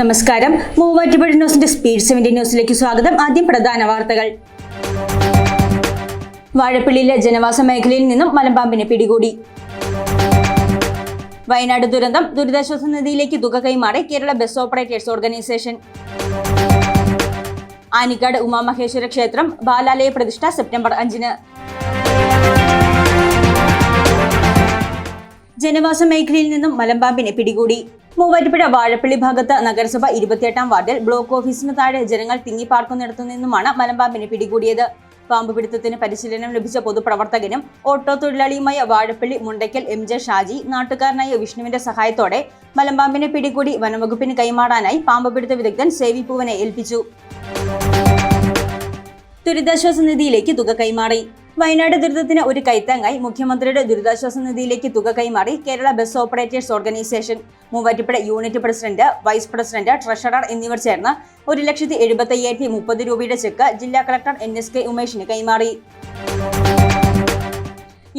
നമസ്കാരം. മൂവാറ്റുപുഴ ന്യൂസിന്റെ speed seventy ന്യൂസിലേക്ക് സ്വാഗതം. ആദ്യം പ്രധാന വാർത്തകൾ. വാഴപ്പള്ളിയിലെ ജനവാസ മേഖലയിൽ നിന്നും മലമ്പാമ്പിനെ പിടികൂടി. വയനാട് ദുരന്തം ദുരിതാശ്വാസ നിധിയിലേക്ക് തുക കൈമാറി Kerala bus operators organisation. Anikkad Umamaheswara ക്ഷേത്രം ബാലാലയ പ്രതിഷ്ഠ സെപ്റ്റംബർ അഞ്ചിന്. ജനവാസ മേഖലയിൽ നിന്നും മലമ്പാമ്പിനെ പിടികൂടി. മൂവാറ്റുപുഴ വാഴപ്പള്ളി ഭാഗത്ത് നഗരസഭ ഇരുപത്തിയെട്ടാം വാർഡിൽ ബ്ലോക്ക് ഓഫീസിന് താഴെ ജനങ്ങൾ തിങ്ങിപ്പാർക്കുന്നിടത്തു നിന്നുമാണ് മലമ്പാമ്പിനെ പിടികൂടിയത്. പാമ്പ് പിടുത്തത്തിന് പരിശീലനം ലഭിച്ച പൊതുപ്രവർത്തകനും ഓട്ടോ തൊഴിലാളിയുമായ വാഴപ്പള്ളി മുണ്ടയ്ക്കൽ എം ജെ ഷാജി നാട്ടുകാരനായ വിഷ്ണുവിന്റെ സഹായത്തോടെ മലമ്പാമ്പിനെ പിടികൂടി വനംവകുപ്പിന് കൈമാറാനായി പാമ്പ് പിടുത്ത വിദഗ്ധൻ സേവി പൂവനെ ഏൽപ്പിച്ചു. ദുരിതാശ്വാസ നിധിയിലേക്ക് തുക കൈമാറി. വയനാട് ദുരിതത്തിന് ഒരു കൈത്താങ്ങായി മുഖ്യമന്ത്രിയുടെ ദുരിതാശ്വാസ നിധിയിലേക്ക് തുക കൈമാറി Kerala bus operators organisation. Muvattupuzha unit president vice president treasurer എന്നിവർ ചേർന്ന് ഒരു ലക്ഷത്തി എഴുപത്തി അയ്യായിരത്തി മുപ്പത് രൂപയുടെ ചെക്ക് ജില്ലാ കളക്ടർ എൻ എസ് കെ ഉമേഷിന് കൈമാറി.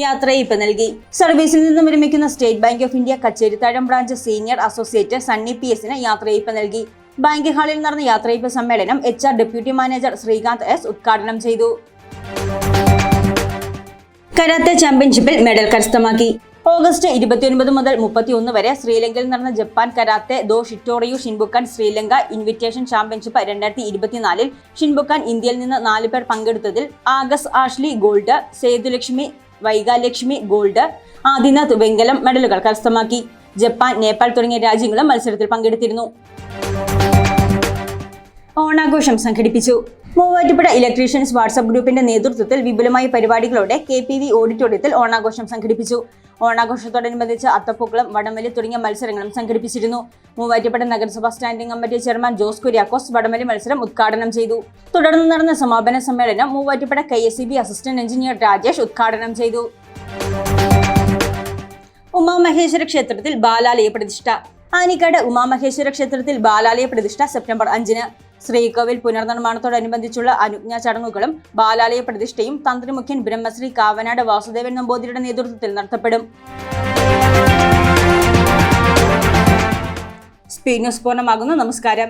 യാത്രയയപ്പ് നൽകി. സർവീസിൽ നിന്നും വിരമിക്കുന്ന state bank of India Kacherithazham branch senior associate Sunny P എസിന് യാത്രയയപ്പ് നൽകി. ബാങ്ക് ഹാളിൽ നടന്ന യാത്രയയപ്പ് സമ്മേളനം H deputy manager Srikanth S ഉദ്ഘാടനം ചെയ്തു. കരാത്തെ ചാമ്പ്യൻഷിപ്പിൽ മെഡൽ കരസ്ഥമാക്കി. ഓഗസ്റ്റ് ഇരുപത്തിയൊൻപത് മുതൽ മുപ്പത്തിയൊന്ന് വരെ ശ്രീലങ്കയിൽ നടന്ന Japan karate do Shitoryu Shinbukan Sri Lanka invitation championship രണ്ടായിരത്തി ഇരുപത്തിനാലിൽ ഷിൻബുക്കാൻ ഇന്ത്യയിൽ നിന്ന് നാല് പേർ പങ്കെടുത്തതിൽ ആഗസ് Ashley gold Sethulakshmi Vaigalakshmi gold Adinath വെങ്കലം മെഡലുകൾ കരസ്ഥമാക്കി. ജപ്പാൻ നേപ്പാൾ തുടങ്ങിയ രാജ്യങ്ങളും മത്സരത്തിൽ പങ്കെടുത്തിരുന്നു. ഓണാഘോഷം സംഘടിപ്പിച്ചു. മൂവാറ്റുപുഴ ഇലക്ട്രീഷ്യൻസ് വാട്സ്ആപ്പ് ഗ്രൂപ്പിന്റെ നേതൃത്വത്തിൽ വിപുലമായ പരിപാടികളോടെ കെ പി വി ഓഡിറ്റോറിയത്തിൽ ഓണാഘോഷം സംഘടിപ്പിച്ചു. ഓണാഘോഷത്തോടനുബന്ധിച്ച് അത്തപ്പൂക്കളം വടംവലി തുടങ്ങിയ മത്സരങ്ങളും സംഘടിപ്പിച്ചിരുന്നു. മൂവാറ്റുപുഴ നഗരസഭാ standing committee chairman Jose Kuriakose വടംവലി മത്സരം ഉദ്ഘാടനം ചെയ്തു. തുടർന്ന് നടന്ന സമാപന സമ്മേളനം Muvattupuzha K assistant engineer Rajesh ഉദ്ഘാടനം ചെയ്തു. ഉമാമഹേശ്വര ക്ഷേത്രത്തിൽ ബാലാലയ പ്രതിഷ്ഠ. ആനിക്കാട് ഉമാമഹേശ്വര ക്ഷേത്രത്തിൽ ബാലാലയ പ്രതിഷ്ഠ സെപ്റ്റംബർ അഞ്ചിന്. ശ്രീകോവിൽ പുനർനിർമ്മാണത്തോടനുബന്ധിച്ചുള്ള അനുജ്ഞാ ചടങ്ങുകളും ബാലാലയ പ്രതിഷ്ഠയും തന്ത്രിമുഖ്യൻ ബ്രഹ്മശ്രീ കാവനാട് വാസുദേവൻ നമ്പൂതിരിയുടെ നേതൃത്വത്തിൽ നടത്തപ്പെടും. സ്പീഡ് ന്യൂസ് പൂർണമാകുന്നു. നമസ്കാരം.